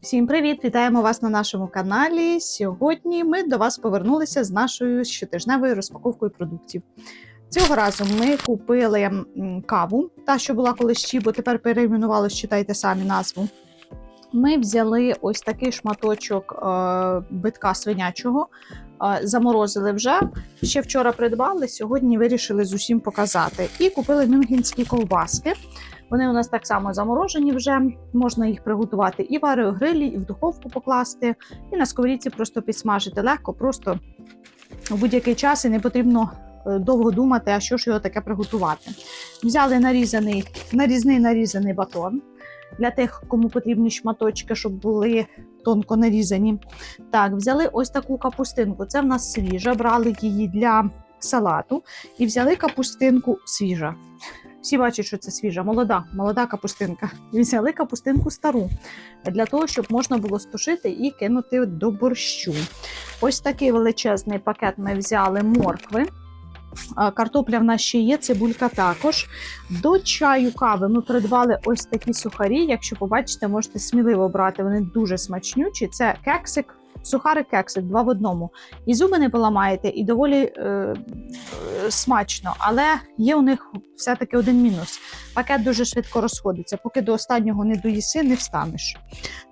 Всім привіт! Вітаємо вас на нашому каналі. Сьогодні ми до вас повернулися з нашою щотижневою розпаковкою продуктів. Цього разу ми купили каву, та що була колись Чібо, тепер перейменувалось, читайте самі назву. Ми взяли ось такий шматочок е, битка свинячого, е, заморозили вже. Ще вчора придбали, сьогодні вирішили з усім показати. І купили мюнхенські ковбаски. Вони у нас так само заморожені вже, можна їх приготувати і в аерогрилі, і в духовку покласти, і на сковорідці просто підсмажити легко, просто у будь-який час і не потрібно е, довго думати, а що ж його таке приготувати. Взяли нарізаний, нарізний нарізаний батон для тих, кому потрібні шматочки, щоб були тонко нарізані. Так, взяли ось таку капустинку. Це в нас свіжа, брали її для салату і взяли капустинку свіжа. Всі бачать, що це свіжа, молода, молода капустинка. Взяли капустинку стару для того, щоб можна було стушити і кинути до борщу. Ось такий величезний пакет ми взяли моркви. Картопля в нас ще є, цибулька також. До чаю кави ми придбали ось такі сухарі. Якщо побачите, можете сміливо брати. Вони дуже смачнючі. Це кексик, сухарик кексик, два в одному. І зуби не поламаєте, і доволі е, смачно. Але є у них все-таки один мінус. Пакет дуже швидко розходиться. Поки до останнього не доїси, не встанеш.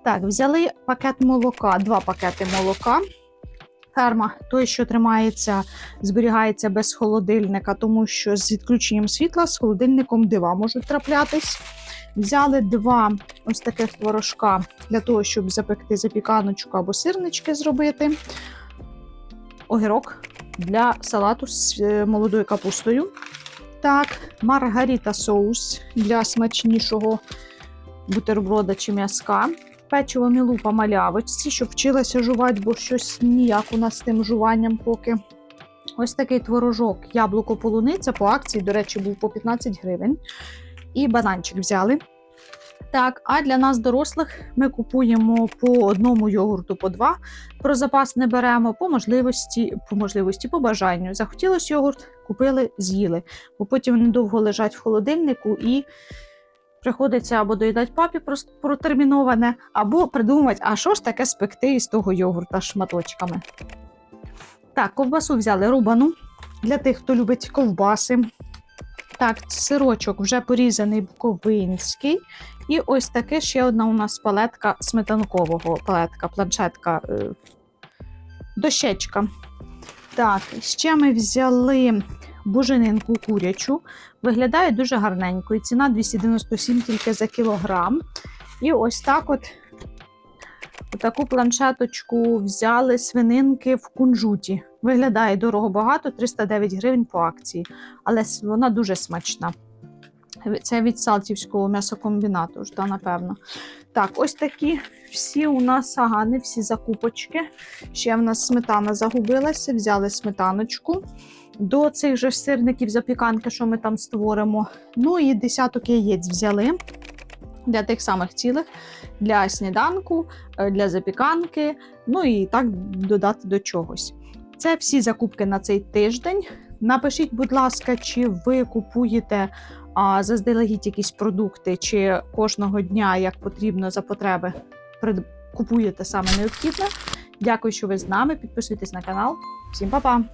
Так, взяли пакет молока, два пакети молока. Ферма, той, що тримається, зберігається без холодильника, тому що з відключенням світла з холодильником дива можуть траплятись. Взяли два ось таких творожка для того, щоб запекти запіканочку або сирнички зробити. Огірок для салату з е, молодою капустою. Так, маргаріта соус для смачнішого бутерброда чи м'язка. Печиво мілупа малявочці, щоб вчилася жувати, бо щось ніяк у нас з тим жуванням поки. Ось такий творожок, яблуко полуниця по акції, до речі, був по 15 гривень. І бананчик взяли. Так, а для нас, дорослих, ми купуємо по одному йогурту, по два. Про запас не беремо по можливості, по можливості, по бажанню. Захотілося йогурт, купили, з'їли. Бо потім вони довго лежать в холодильнику і приходиться або доїдати папі протерміноване, або придумати, а що ж таке спекти із того йогурта шматочками. Так, ковбасу взяли рубану для тих, хто любить ковбаси. Так, сирочок вже порізаний буковинський. І ось таке ще одна у нас палетка сметанкового палетка, планшетка, е, дощечка. Так, ще ми взяли буженинку курячу. Виглядає дуже гарненько. І ціна 297 тільки за кілограм. І ось так от таку планшеточку взяли свининки в кунжуті. Виглядає дорого багато, 309 гривень по акції, але вона дуже смачна. Це від Салтівського м'ясокомбінату, ж, та, напевно. Так, ось такі всі у нас агани, всі закупочки. Ще в нас сметана загубилася, взяли сметаночку. До цих же сирників запіканки, що ми там створимо. Ну і десяток яєць взяли для тих самих цілих, для сніданку, е, для запіканки, ну і так додати до чогось. Це всі закупки на цей тиждень. Напишіть, будь ласка, чи ви купуєте а, заздалегідь якісь продукти, чи кожного дня, як потрібно за потреби, купуєте саме необхідне. Дякую, що ви з нами. Підписуйтесь на канал. Всім па-па!